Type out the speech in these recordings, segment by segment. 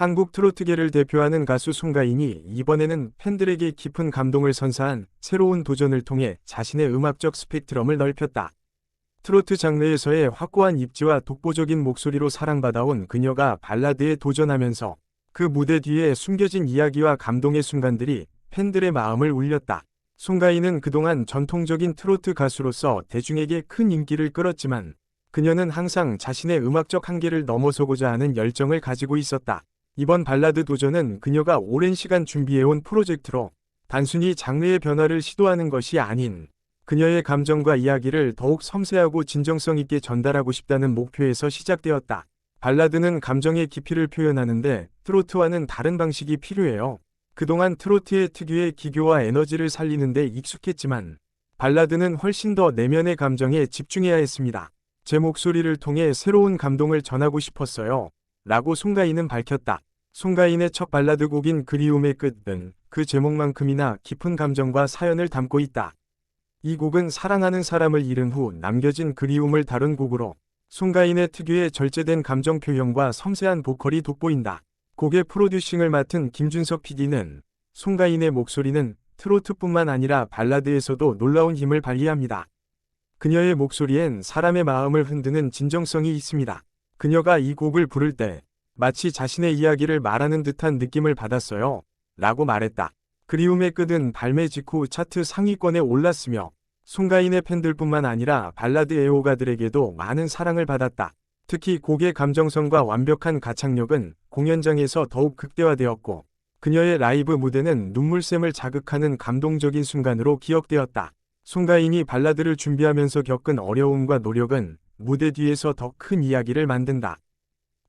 한국 트로트계를 대표하는 가수 송가인이 이번에는 팬들에게 깊은 감동을 선사한 새로운 도전을 통해 자신의 음악적 스펙트럼을 넓혔다. 트로트 장르에서의 확고한 입지와 독보적인 목소리로 사랑받아온 그녀가 발라드에 도전하면서 그 무대 뒤에 숨겨진 이야기와 감동의 순간들이 팬들의 마음을 울렸다. 송가인은 그동안 전통적인 트로트 가수로서 대중에게 큰 인기를 끌었지만 그녀는 항상 자신의 음악적 한계를 넘어서고자 하는 열정을 가지고 있었다. 이번 발라드 도전은 그녀가 오랜 시간 준비해온 프로젝트로 단순히 장르의 변화를 시도하는 것이 아닌 그녀의 감정과 이야기를 더욱 섬세하고 진정성 있게 전달하고 싶다는 목표에서 시작되었다. 발라드는 감정의 깊이를 표현하는데 트로트와는 다른 방식이 필요해요. 그동안 트로트의 특유의 기교와 에너지를 살리는데 익숙했지만 발라드는 훨씬 더 내면의 감정에 집중해야 했습니다. 제 목소리를 통해 새로운 감동을 전하고 싶었어요. 라고 송가인은 밝혔다. 송가인의 첫 발라드 곡인 그리움의 끝은 그 제목만큼이나 깊은 감정과 사연을 담고 있다. 이 곡은 사랑하는 사람을 잃은 후 남겨진 그리움을 다룬 곡으로 송가인의 특유의 절제된 감정 표현과 섬세한 보컬이 돋보인다. 곡의 프로듀싱을 맡은 김준석 PD는 송가인의 목소리는 트로트뿐만 아니라 발라드에서도 놀라운 힘을 발휘합니다. 그녀의 목소리엔 사람의 마음을 흔드는 진정성이 있습니다. 그녀가 이 곡을 부를 때 마치 자신의 이야기를 말하는 듯한 느낌을 받았어요. 라고 말했다. 그리움의 끝은 발매 직후 차트 상위권에 올랐으며 송가인의 팬들뿐만 아니라 발라드 애호가들에게도 많은 사랑을 받았다. 특히 곡의 감정성과 완벽한 가창력은 공연장에서 더욱 극대화되었고 그녀의 라이브 무대는 눈물샘을 자극하는 감동적인 순간으로 기억되었다. 송가인이 발라드를 준비하면서 겪은 어려움과 노력은 무대 뒤에서 더 큰 이야기를 만든다.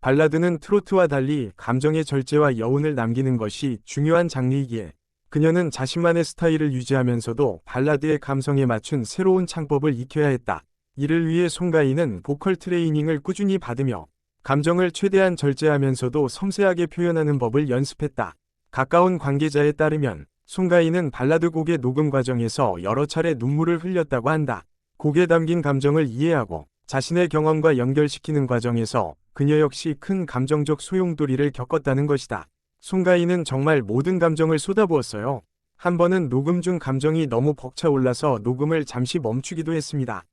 발라드는 트로트와 달리 감정의 절제와 여운을 남기는 것이 중요한 장르이기에 그녀는 자신만의 스타일을 유지하면서도 발라드의 감성에 맞춘 새로운 창법을 익혀야 했다. 이를 위해 송가인은 보컬 트레이닝을 꾸준히 받으며 감정을 최대한 절제하면서도 섬세하게 표현하는 법을 연습했다. 가까운 관계자에 따르면 송가인은 발라드 곡의 녹음 과정에서 여러 차례 눈물을 흘렸다고 한다. 곡에 담긴 감정을 이해하고 자신의 경험과 연결시키는 과정에서 그녀 역시 큰 감정적 소용돌이를 겪었다는 것이다. 송가인은 정말 모든 감정을 쏟아부었어요. 한 번은 녹음 중 감정이 너무 벅차올라서 녹음을 잠시 멈추기도 했습니다.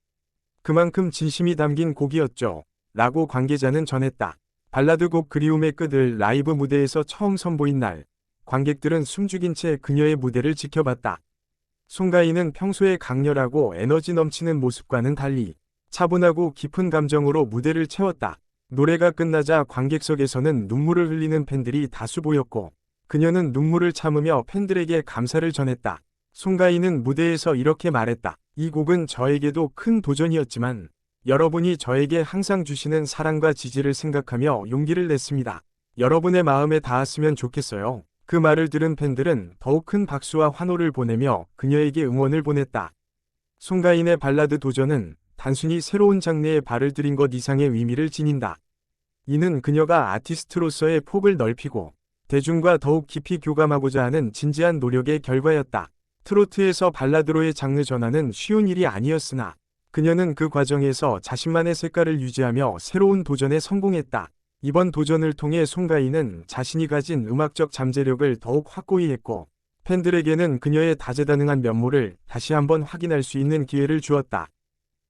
그만큼 진심이 담긴 곡이었죠. 라고 관계자는 전했다. 발라드 곡 그리움의 끝을 라이브 무대에서 처음 선보인 날, 관객들은 숨죽인 채 그녀의 무대를 지켜봤다. 송가인은 평소에 강렬하고 에너지 넘치는 모습과는 달리 차분하고 깊은 감정으로 무대를 채웠다. 노래가 끝나자 관객석에서는 눈물을 흘리는 팬들이 다수 보였고 그녀는 눈물을 참으며 팬들에게 감사를 전했다. 송가인은 무대에서 이렇게 말했다. 이 곡은 저에게도 큰 도전이었지만 여러분이 저에게 항상 주시는 사랑과 지지를 생각하며 용기를 냈습니다. 여러분의 마음에 닿았으면 좋겠어요. 그 말을 들은 팬들은 더욱 큰 박수와 환호를 보내며 그녀에게 응원을 보냈다. 송가인의 발라드 도전은 단순히 새로운 장르에 발을 들인 것 이상의 의미를 지닌다. 이는 그녀가 아티스트로서의 폭을 넓히고 대중과 더욱 깊이 교감하고자 하는 진지한 노력의 결과였다. 트로트에서 발라드로의 장르 전환은 쉬운 일이 아니었으나 그녀는 그 과정에서 자신만의 색깔을 유지하며 새로운 도전에 성공했다. 이번 도전을 통해 송가인은 자신이 가진 음악적 잠재력을 더욱 확고히 했고 팬들에게는 그녀의 다재다능한 면모를 다시 한번 확인할 수 있는 기회를 주었다.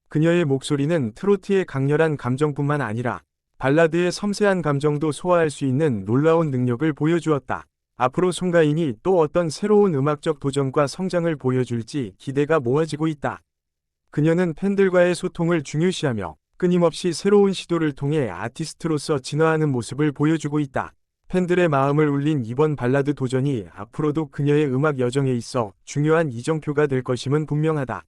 그녀의 목소리는 트로트의 강렬한 감정뿐만 아니라 발라드의 섬세한 감정도 소화할 수 있는 놀라운 능력을 보여주었다. 앞으로 송가인이 또 어떤 새로운 음악적 도전과 성장을 보여줄지 기대가 모아지고 있다. 그녀는 팬들과의 소통을 중요시하며 끊임없이 새로운 시도를 통해 아티스트로서 진화하는 모습을 보여주고 있다. 팬들의 마음을 울린 이번 발라드 도전이 앞으로도 그녀의 음악 여정에 있어 중요한 이정표가 될 것임은 분명하다.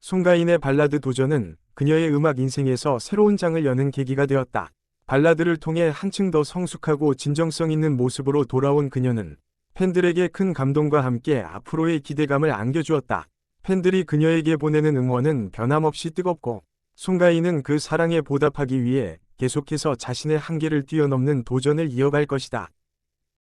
송가인의 발라드 도전은 그녀의 음악 인생에서 새로운 장을 여는 계기가 되었다. 발라드를 통해 한층 더 성숙하고 진정성 있는 모습으로 돌아온 그녀는 팬들에게 큰 감동과 함께 앞으로의 기대감을 안겨주었다. 팬들이 그녀에게 보내는 응원은 변함없이 뜨겁고 송가인은 그 사랑에 보답하기 위해 계속해서 자신의 한계를 뛰어넘는 도전을 이어갈 것이다.